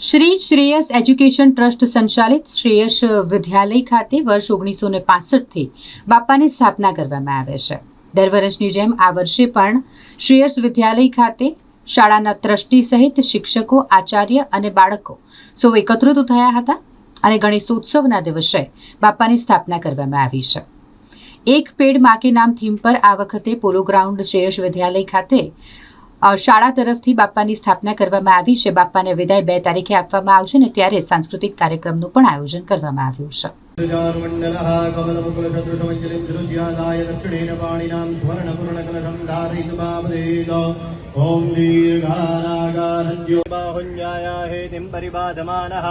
Shri Shreyas education trust સંચાલિત શ્રેયસ વિદ્યાલય ખાતે વર્ષ ઓગણીસો ને પાસઠથી બાપાની સ્થાપના કરવામાં આવે છે. દર વર્ષની જેમ આ વર્ષે પણ શ્રેયસ વિદ્યાલય ખાતે શાળાના ટ્રસ્ટી સહિત શિક્ષકો, આચાર્ય અને બાળકો સૌ એકત્રિત થયા હતા અને ગણેશોત્સવના દિવસે બાપાની સ્થાપના કરવામાં આવી છે. એક પેડમાં નામ થીમ પર આ વખતે પોલો ગ્રાઉન્ડ શ્રેયસ વિદ્યાલય ખાતે શાળા તરફથી બાપાની સ્થાપના કરવામાં આવી છે બાપાને વિદાય બે તારીખે આપવામાં આવશે ને ત્યારે સાંસ્કૃતિક કાર્યક્રમનું પણ આયોજન કરવામાં આવ્યું છે ऋजानुमण्डलः कमलमुकुलसदृशमञ्जलिं धनुष्यादाय दक्षिणेन पाणिनां स्वर्णपूर्णकलशं धारयितुमापदेद ॐ दीर्घानागारद्यो बाहुञ्जाया हेतिं परिबाधमानः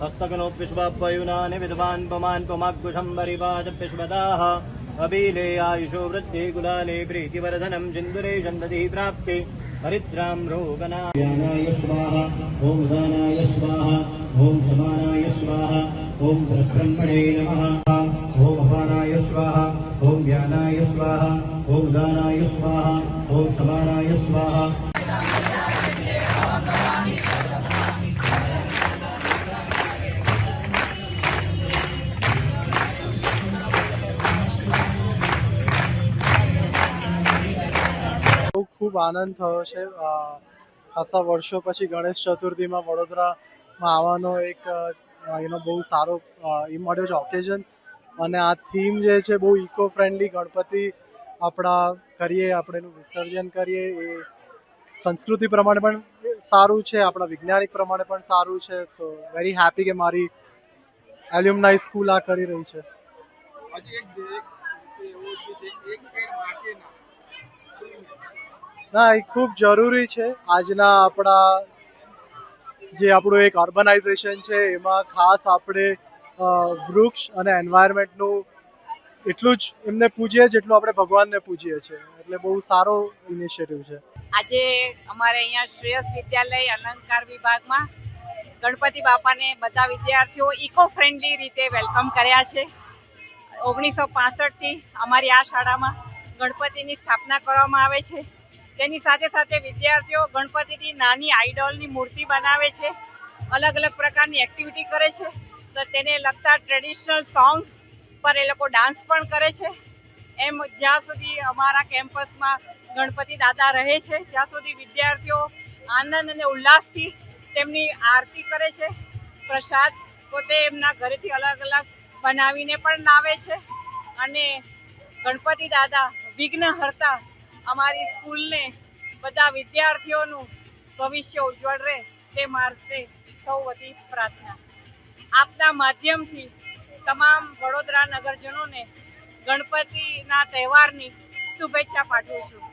हस्तकनोऽप्युष्पयुनानि विद्वान् पुमान् पुमाग्कुशं परिबाधप्युष्पदाः अबीलेयायुषो वृद्धि कुलाले प्रीतिवर्धनं सिन्दुरे सन्ततिः प्राप्ते हरिद्रां रोगनाय स्वाहा ॐ दानाय स्वाहा ॐ समानाय स्वाहा ॐ ब्रह्मणे नमः। ॐ अपानाय स्वाहा ॐ ज्ञानाय स्वाहा ॐ दानाय स्वाहा ॐ समानाय स्वाहा બહુ ખૂબ આનંદ થયો છે. ખાસા વર્ષો પછી ગણેશ ચતુર્થીમાં વડોદરામાં આવવાનો એક એનો બહુ સારો એ મળ્યો છે ઓકેઝન. અને આ થીમ જે છે બહુ ઇકો ફ્રેન્ડલી ગણપતિ આપણા કરીએ, આપણે એનું વિસર્જન કરીએ. એ સંસ્કૃતિ પ્રમાણે પણ સારું છે, આપણા વૈજ્ઞાનિક પ્રમાણે પણ સારું છે. તો વેરી હેપી કે મારી એલ્યુમનાઈ સ્કૂલ આ કરી રહી છે. ના, એ ખૂબ જરૂરી છે. આજના આપણા જે આપણું એક અર્બનાઇઝેશન છે, એમાં ખાસ આપણે વૃક્ષ અને એન્વાયરમેન્ટનું એટલું જ એમને પૂજીએ જેટલું આપણે ભગવાનને પૂજીએ છીએ. એટલે બહુ સારો ઇનિશિયેટિવ છે. આજે અમારે અહીંયા શ્રેયસ વિદ્યાલય, અલંકાર વિભાગમાં ગણપતિ બાપાને બધા વિદ્યાર્થીઓ ઇકો ફ્રેન્ડલી રીતે વેલકમ કર્યા છે. ઓગણીસો પાસઠથી અમારી આ શાળામાં ગણપતિની સ્થાપના કરવામાં આવે છે. તેની સાથે સાથે વિદ્યાર્થીઓ ગણપતિની નાની આઈડોલની મૂર્તિ બનાવે છે. અલગ અલગ પ્રકારની એક્ટિવિટી કરે છે. તો તેને લગતા ટ્રેડિશનલ સોંગ્સ પર એ લોકો ડાન્સ પણ કરે છે. એમ જ્યાં સુધી અમારા કેમ્પસમાં ગણપતિ દાદા રહે છે, ત્યાં સુધી વિદ્યાર્થીઓ આનંદ અને ઉલ્લાસથી તેમની આરતી કરે છે. પ્રસાદ પોતે એમના ઘરેથી અલગ અલગ બનાવીને પણ લાવે છે. અને ગણપતિ દાદા વિઘ્ન હરતા અમારી સ્કૂલને બધા વિદ્યાર્થીઓનું ભવિષ્ય ઉજ્જવળ રહે તે માટે સૌ વતી પ્રાર્થના. આપના માધ્યમથી તમામ વડોદરા નગરજનોને ગણપતિના તહેવારની શુભેચ્છા પાઠવું છું.